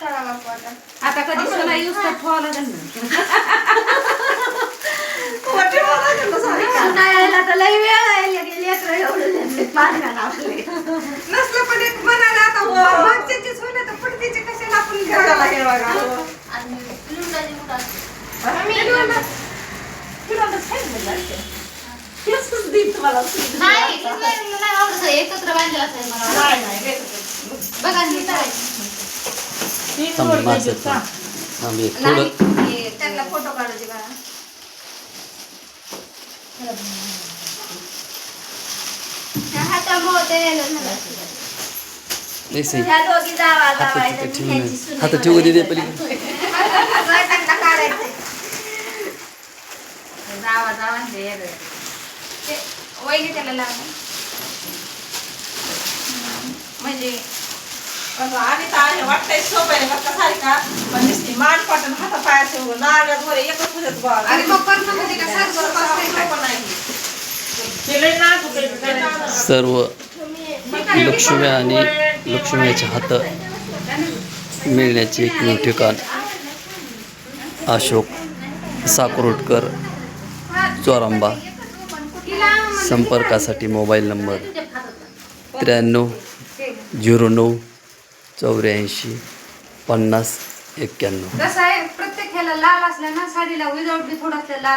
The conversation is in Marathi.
आता आता कधी सोना यूज तर ठेवावं लागेल तर लई वेळ आहे. लेकरं एवढं पाण्याला आपले नसलं पण एक म्हणाला आता तर पुढच्याची कशाला आपण घराला हे. बघा. आणि लुंडाची नाही एकत्र बांधलं असेल मला. नाही, नाही. बघा तीन थांब एक नाही थोडं हे त्यांना फोटो काढायचे बघा हातामुळे ते लई सही. ह्या दोघी जावा हातात जावा तिथे ठेवून हातात ठेवू दे पलीकडे. त्यांना काढायचं जावा जावा. ते वहिनी त्याला लावा. म्हणजे पण आणि तर आहे, वाटतंय सोपं आहे सारिका. पण मान पाटण उभं, नारळात वर एकच पुजत बघा. अरे मग करणं म्हणजे का सारखं बसतंय काय? सोपं नाही. ते नाजूक आहे. सर्व लक्ष्मी आणि लक्ष्मीचे हात मिळण्याचे एकमेव ठिकाण अशोक साकरोटकर चोरांबा संपर्कासाठी मोबाईल नंबर त्र्याण्णव झिरो नऊ चौऱ्याऐंशी पन्नास एक्क्याण्णव. कसं आहे प्रत्येक ह्याला लाल असल्या ना साडीला विदाऊट बी थोडं लाल